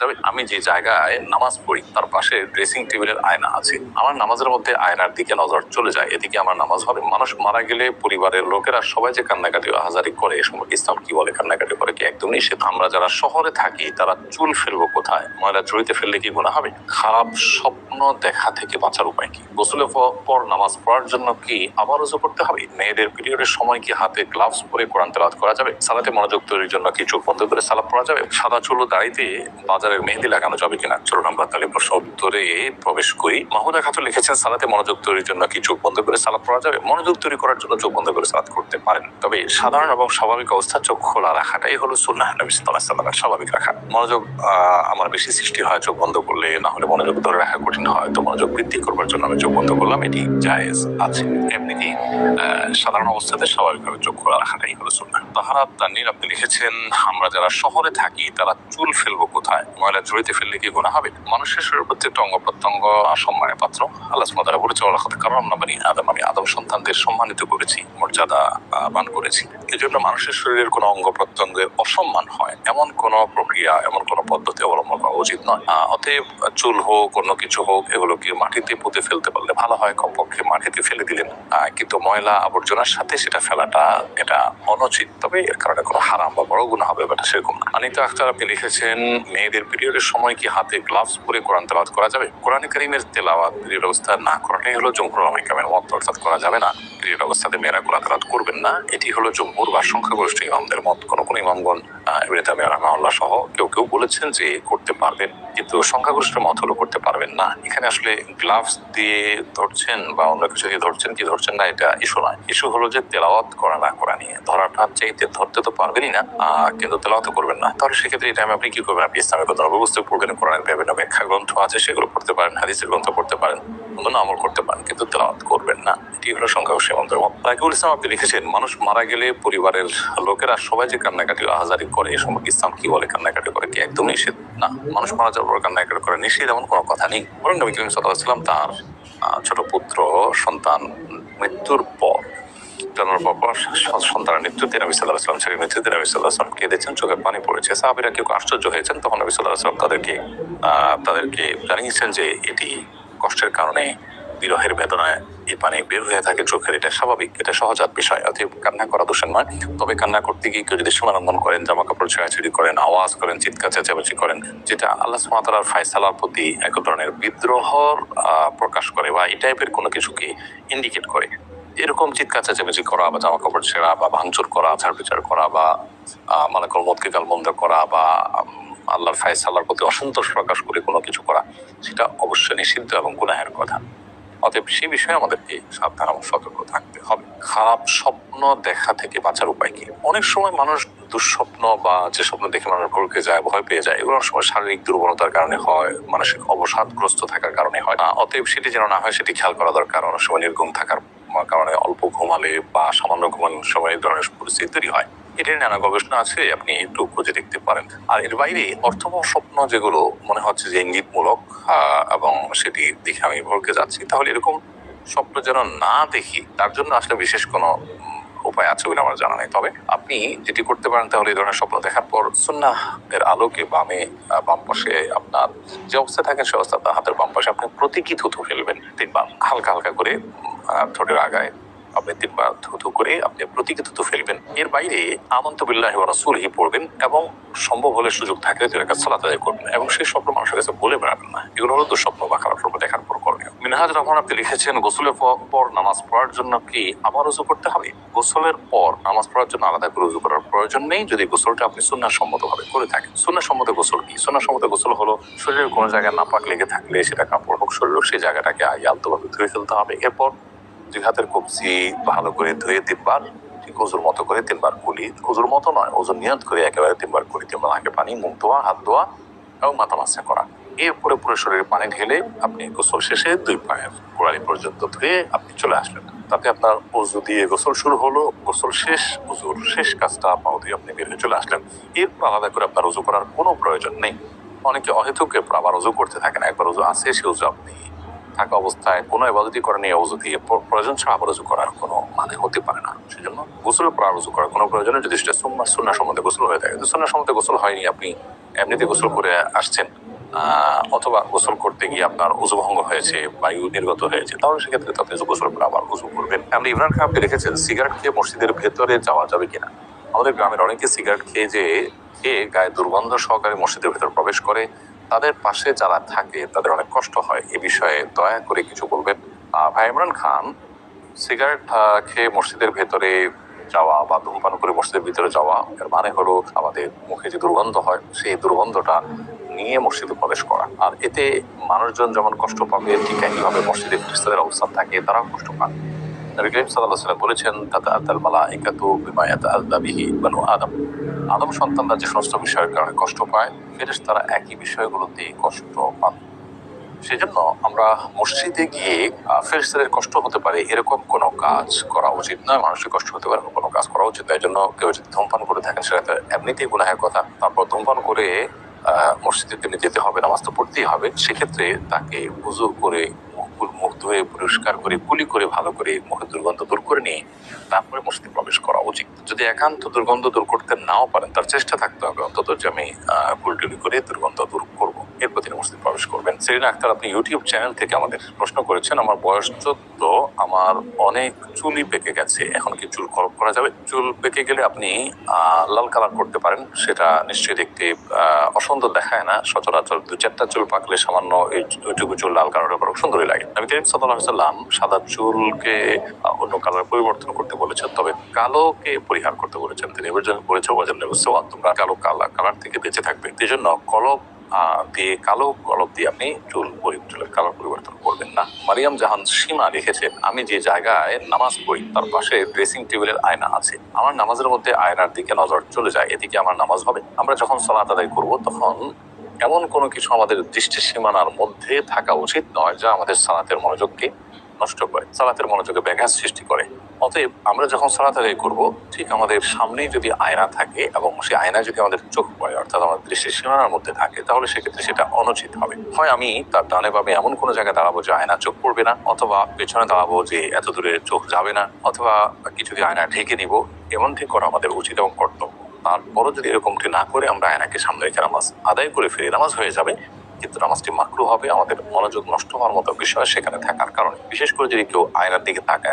যাবে আমি যে জায়গায় নামাজ পড়ি, তার পাশে ড্রেসিং টেবিলের আয়না আছে। আমার নামাজের মধ্যে আয়নার দিকে নজর চলে যায়। এদিকে আমার নামাজ হবে। মানুষ মারা গেলে পরিবারের লোকেরা সবাই যে কান্নাকাটি হাজারি করে সম্পর্কে ইসলাম কি বলে, কান্নাকাটি করে কি একদম নিষেধ? আমরা যারা শহরে থাকি, তারা চুল ফেলব কোথায়? ময়লা জড়িতে ফেললে কি গুণা হবে? খারাপ স্বপ্ন দেখা থেকে বাঁচার উপায় কি? গোসলের প- পর নামাজ পড়ার জন্য কি আবার উজু করতে হবে? মেয়েদের পিরিয়ডের সময় কি হাতে গ্লাভস পরে কোরআন তেলাওয়াত করা যাবে? সালাতে মনোযোগ তৈরির জন্য কি চোখ বন্ধ করে সালাদ পড়া যাবে? সাদা চুল দাড়িতে বাজারের মেহেদি লাগানো যাবে কিনা? চলুন, আমরা তাহলে উত্তরে প্রবেশ করি। মাহুদা খাতুন লিখেছেন, সালাতে মনোযোগ তৈরির জন্য কি চোখ বন্ধ করে সালাদ পড়া যাবে? মনোযোগ তৈরি করার জন্য চোখ বন্ধ করে সালাদ করতে পারেন। তবে সাধারণ এবং স্বাভাবিক অবস্থা চোখ খোলা রাখাটাই হলো সুন্নাহ নবী সাল্লামের স্বাভাবিক রাখা। মনোযোগ আমার বেশি সৃষ্টি হয় চোখ বন্ধ করলে, না হলে মনোযোগ ধরে রাখা কঠিন হয়। তো মনোযোগ বৃদ্ধি করবার জন্য আমি চোখ বন্ধ করলাম, এটি জায়েজ আছে। এমনিতেই সাধারণ অবস্থাতে স্বাভাবিকভাবে চোখ খোলা রাখাটাই হলো সুন্নাহ। তাহারাত তাননীর আপনি লিখেছেন, আমরা যারা শহরে থাকি, তারা চুল ফেলব কোথায়? ময়লা জড়িতে ফেললে কি গুণা হবে? মানুষের শরীরের প্রত্যেকটা অঙ্গ প্রত্যঙ্গ সম্মানের পাত্র, আল্লাহ সুমাতারা বলেছে আল্লাহ কারণ আমরা বানি আদম, আমি আদম সন্তানদের সম্মানিত করেছি, মর্যাদা বান করেছি। এজন্য মানুষের শরীরের কোনো অঙ্গ প্রত্যঙ্গের অসম্মান হয়, এমন কোনো প্রক্রিয়া, এমন কোনো পদ্ধতি অবলম্বন করা উচিত নয়। অতএব চুল হোক, অন্য কিছু হোক, এগুলো এগুলোকে মাটিতে পুঁতে ফেলতে পারলে ভালো হয়? কমপক্ষে মাটিতে ফেলে দিলেন। কিন্তু ময়লা আবর্জনার সাথে সেটা ফেলাটা, এটা অনুচিত। তবে এর কারণে কোনো হারাম বা বড় গুণ হবে ব্যাপারটা সেরকম না। অনিতা আখতার আপনি লিখেছেন, মেয়েদের পিরিয়ডের সময় কি হাতে গ্লাভস পরে কোরআন তেলাওয়াত করা যাবে? কোরআন করিমের তেলাওয়াত পিরিয়ড অবস্থা না করাটাই হলো জমহুর আমিকামের মত, অর্থাৎ করা যাবে না। পিরিয়ড অবস্থাতে মেয়েরা কোরআন তেলাওয়াত করবেন না। এটি হলো জমহুর বা সংখ্যাগরিষ্ঠ ইমামদের মত, কোন কোন ইমামগণ আমি রহমাউল্লাহ সহ কেউ কেউ বলেছেন যে করতে পারবেন, কিন্তু সংখ্যাগরিষ্ঠ মত হলো করতে পারবেন না। এখানে আসলে গ্লাভস দিয়ে ধরছেন বা অন্য কিছু দিয়ে ধরছেন, কি ধরছেন না, এটা ইস্যু নয়। ইস্যু হলো যে তেলাওয়াত করা না করা নিয়ে। ধরাটা চাইতে ধরতে তো পারবেনই না কিন্তু তেলাওয়াত করবেন না। তাহলে সেক্ষেত্রে টাইমে আপনি কি করবেন? আপনি ইসলামের কথা ব্যবস্থা পড়বেন, কোরআনের বিভিন্ন ব্যাখ্যা গ্রন্থ আছে, সেগুলো পড়তে পারেন, হাদিসের গ্রন্থ পড়তে পারেন। অন্য আমল করতে পারেন, কিন্তু তেলাওয়াত করবেন না। এটি হলো ইমামদের মত। রাকিবুল ইসলাম আপনি লিখেছেন, মানুষ মারা গেলে পরিবারের লোকেরা সবাই যে কান্নাকাটি আহাজারি করে, এ সম্পর্কে ইসলাম কি বলে, কান্নাকাটি করে কি একদম নিষেধ? না, মানুষ মারা যাওয়ার পর কান্নাকাটি করে নিষেধ এমন কোনো কথা নেই। বরং নবী করিম সাল্লাহ সাল্লাম তার ছোট পুত্র, সন্তান মৃত্যুর পর, জন্মের পর সন্তানের মৃত্যুতে নবী সাল্লাহ আসলাম ছেলে মৃত্যুতে নবী সাল্লাহ আসলাম কেঁদেছেন চোখে পানি পড়েছে। সাহাবিরা কেউ আশ্চর্য হয়েছেন, তখন নবী সাল্লাহ আসলাম তাদেরকে তাদেরকে জানিয়েছেন যে এটি কষ্টের কারণে বিরহের বেদনায় এই পানি বের হয়ে থাকে চোখের। এটা স্বাভাবিক, এটা সহজাত বিষয়, অতএব কান্না করা দোষের নয়। তবে কান্না করতে গিয়ে কেউ যদি সীমালঙ্ঘন করেন জামা কাপড় ছেঁড়াছিড়ি করেন, আওয়াজ করেন, চিৎকার, চেঁচামেচি করেন, যেটা আল্লাহ সুমাতার ফায়সালার প্রতি এক ধরনের বিদ্রোহর প্রকাশ করে বা এই টাইপের কোনো কিছুকে ইন্ডিকেট করে। এরকম চিৎকার, চেঁচামেচি করা বা জামা কাপড় ছেঁড়া বা ভাঙচুর করা ঝাড় বিচার করা বা মনে করো মদকে গালমন্দ করা বা আল্লাহর ফায়সালার প্রতি অসন্তোষ প্রকাশ করে কোনো কিছু করা সেটা অবশ্যই নিষিদ্ধ এবং গুনাহের কথা। অতএব সেই বিষয়ে আমাদেরকে সাবধান এবং সতর্ক থাকতে হবে। খারাপ স্বপ্ন দেখা থেকে বাঁচার উপায় কি? অনেক সময় মানুষ দুঃস্বপ্ন বা যে স্বপ্ন দেখে মানুষ ভরকে যায় ভয় পেয়ে যায় এগুলো অনেক সময় শারীরিক দুর্বলতার কারণে হয় মানসিক অবসাদগ্রস্ত থাকার কারণে হয়। আহ, অতএব সেটি যেন না হয় সেটি খেয়াল করা দরকার। অনেক সময় নির্ঘুম থাকার কারণে অল্প ঘুমালে বা সামান্য ঘুমানোর সময় ধরনের পরিস্থিতি তৈরি হয়। এটার নানা গবেষণা আছে, আপনি একটু খুঁজে দেখতে পারেন। আর এর বাইরে অর্থবহ স্বপ্ন যেগুলো মনে হচ্ছে যে ইঙ্গিতমূলক এবং সেটি দেখে আমি ভরকে যাচ্ছি, তাহলে এরকম স্বপ্ন যেন না দেখি, তার জন্য আসলে বিশেষ কোনো উপায় আছে বলে আমার জানা নেই। তবে আপনি যেটি করতে পারেন, তাহলে এই ধরনের স্বপ্ন দেখার পর সুন্নাহ এর আলোকে বামে বাম পাশে আপনার যে অবস্থা থাকেন সে অবস্থা হাতের বাম পাশে আপনি প্রতীকী থুতু ফেলবেন তিনবার। হালকা হালকা করে ঠোঁটের আগায় আপনি তিনবার থুতু করে আপনি প্রতীকী থুতু ফেলবেন। এর বাইরে আমন্ত বিল্লাহ রাসূলহি পড়বেন এবং সম্ভব হলে সুযোগ থাকলে দুই রাকাত সালাত আদায় করবেন এবং সেই স্বপ্ন মানুষের কাছে বলে বেড়াবেন না। এগুলো হলো দুঃস্বপ্ন বা খারাপ স্বপ্ন দেখার পর করণীয়। মিনহাজ রহমান আপনি লিখেছেন, গোসলের পর নামাজ পড়ার জন্য কি আবার উজু করতে হবে? গোসলের পর নামাজ পড়ার জন্য আলাদা করে উজু করার প্রয়োজন নেই যদি গোসলটা আপনি সুন্নাহ সম্মত ভাবে করে থাকেন। সুন্নাহ সম্মত গোসল কি? সুন্নাহ সম্মত গোসল হলো শরীরের কোনো জায়গায় নাপাক লেগে থাকলে সেটা কাপড় হোক, শরীর সেই জায়গাটাকে আগে আলতোভাবে ধুয়ে ফেলতে হবে। এরপর দুই হাতের কবজি ভালো করে ধুয়ে তিনবার, ঠিক ওজুর মতো করে তিনবার কুলি, ওজুর মতো নয় ওজন নিয়ত করে একেবারে তিনবার কুলি, তিনবার আগে পানি, মুখ ধোয়া, হাত ধোয়া এবং মাথা মাসা করা। এরপরে পুরো শরীরে পানি ঢেলে আপনি গোসল শেষে দুই পায়ের গোড়ালি পর্যন্ত ধুয়ে আপনি চলে আসলেন। তাতে আপনার অজু দিয়ে গোসল শুরু হলো, গোসল শেষ অজুর শেষ কাজটা পাও দিয়ে আপনি বের হয়ে চলে আসলেন। এরপর আলাদা করে আপনার অজু করার কোনো প্রয়োজন নেই। অনেকে অহেতুক এরপর আবার অজু করতে থাকেন, একবার অজু আছে, সে অজু আপনি থাকা অবস্থায় কোনো এবাদতি করে নিয়ে অজু দিয়ে। প্রয়োজন ছাড়া আবার করার কোনো মানে হতে পারে না। সেজন্য গোসলের পর আর করার কোনো প্রয়োজন যদি সেটা সুন্না সুন্না সম্বন্ধে গোসল হয়ে থাকে। সুন্না সম্বন্ধে গোসল হয়নি, আপনি এমনিতে গোসল করে আসছেন অথবা গোসল করতে গিয়ে আপনার উজু ভঙ্গ হয়েছে, বায়ু নির্গত হয়েছে, তাহলে সেক্ষেত্রে তো আপনি গোসল করে আবার উজু করবেন। আপনি ইমরান খান, আপনি রেখেছেন সিগারেট খেয়ে মসজিদের ভেতরে যাওয়া যাবে কিনা? আমাদের গ্রামের অনেকে সিগারেট খেয়ে যে, খেয়ে গায়ে দুর্গন্ধ সহকারে মসজিদের ভেতর প্রবেশ করে তাদের পাশে যারা থাকে, তাদের অনেক কষ্ট হয়। এ বিষয়ে দয়া করে কিছু বলবেন? ভাই ইমরান খান, সিগারেট খেয়ে মসজিদের ভেতরে যাওয়া বা ধূমপান করে মসজিদের ভিতরে যাওয়া, এর মানে হলো আমাদের মুখে যে দুর্গন্ধ হয়, সেই দুর্গন্ধটা নিয়ে মসজিদে প্রবেশ করা। আর এতে মানুষজন যেমন কষ্ট পাবে, ঠিক একইভাবে মসজিদে খ্রিস্টানদের অবস্থান থাকে, তারাও কষ্ট পান নবী করিম সাল্লাহ সাল্লাম বলেছেন তাতে আতাল মালা একাতু বিমায়াত আল্লাবিহি বানু আদম। আদম সন্তানরা যে সমস্ত বিষয়ের কারণে কষ্ট পায় ফেরেশ তারা একই বিষয়গুলোতেই কষ্ট পান। সেজন্য আমরা মসজিদে গিয়ে আহ, ফেরেশতাদের কষ্ট হতে পারে এরকম কোনো কাজ করা উচিত নয়। মানুষের কষ্ট হতে পারে কোনো কাজ করা উচিত নয়। জন্য কেউ যদি ধূমপান করে থাকেন সেটা তো এমনিতেই গুনাহের কথা। তারপর ধূমপান করে মসজিদে তিনি যেতে হবে নামাজ তো পড়তেই হবে। সেক্ষেত্রে তাকে উজু করে ধুয়ে পরিষ্কার করে, কুলি করে, ভালো করে মুখে দুর্গন্ধ দূর করে নিয়ে তারপরে মসজিদে প্রবেশ করা উচিত। যদি একান্ত দুর্গন্ধ দূর করতে নাও পারেন, তার চেষ্টা থাকতে হবে। অন্তত যে আমি কুলটুলি করে দুর্গন্ধ দূর করব। এরপর তিনি মসজিদ প্রবেশ করবেন। সেরিনা আক্তার আপনি ইউটিউব চ্যানেল থেকে আমাদের প্রশ্ন করেছেন আমার বয়স চোদ্দ আমার অনেক চুলই পেকে গেছে এখন কি চুল খরব করা যাবে? চুল পেকে গেলে আপনি লাল কালার করতে পারেন সেটা নিশ্চয়ই দেখতে অসুন্দর দেখায় না। সচরাচর দু চারটা চুল পাকলে সামান্য ওইটুকু চুল লাল কালারের উপর সুন্দরই লাগে। আমি করিম সাল্লাহ সাল্লাম সাদা চুলকে অন্য কালার পরিবর্তন করতে বলেছেন তবে কালোকে পরিহার করতে বলেছেন তিনি। এবার জন্য বলেছে তোমরা কালো কালা কালার থেকে বেঁচে থাকবে। এই জন্য আহ, দিয়ে কালো গলব দিয়ে আপনি চুল চুলের কালার পরিবর্তন করবেন না। মারিয়াম জাহান সীমা লিখেছেন আমি যে জায়গায় নামাজ পড়ি, তার পাশে ড্রেসিং টেবিলের আয়না আছে। আমার নামাজের মধ্যে আয়নার দিকে নজর চলে যায়, এদিকে আমার নামাজ হবে। আমরা যখন সালাত আদায় করব, তখন এমন কোনো কিছু আমাদের দৃষ্টি সীমানার মধ্যে থাকা উচিত নয়, যা আমাদের সালাতের মনোযোগকে নষ্ট করে, সালাতের মনোযোগে ব্যাঘাত সৃষ্টি করে। অতএব আমরা যখন সালাত আদায় করব, ঠিক আমাদের সামনেই যদি আয়না থাকে এবং সেই আয়না যদি আমাদের চোখ পড়ে, অর্থাৎ আমাদের দৃষ্টির সীমানার মধ্যে থাকে, তাহলে সেক্ষেত্রে সেটা অনুচিত হবে। হয় আমি তার ডানে বামে এমন কোনো জায়গায় দাঁড়াবো যে আয়না চোখ পড়বে না, অথবা পেছনে দাঁড়াবো যে এত দূরে চোখ যাবে না, অথবা কিছু আয়না ঢেকে দিব এমনটি করা আমাদের উচিত এবং কর্তব্য। তারপরও যদি এরকমটি না করে আমরা আয়নাকে সামনে রেখে নামাজ আদায় করে ফিরে, নামাজ হয়ে যাবে কিন্তু নামাজটি মাকরু হবে, আমাদের মনোযোগ নষ্ট হওয়ার মতো বিষয় সেখানে থাকার কারণে। বিশেষ করে যদি কেউ আয়নার দিকে তাকায়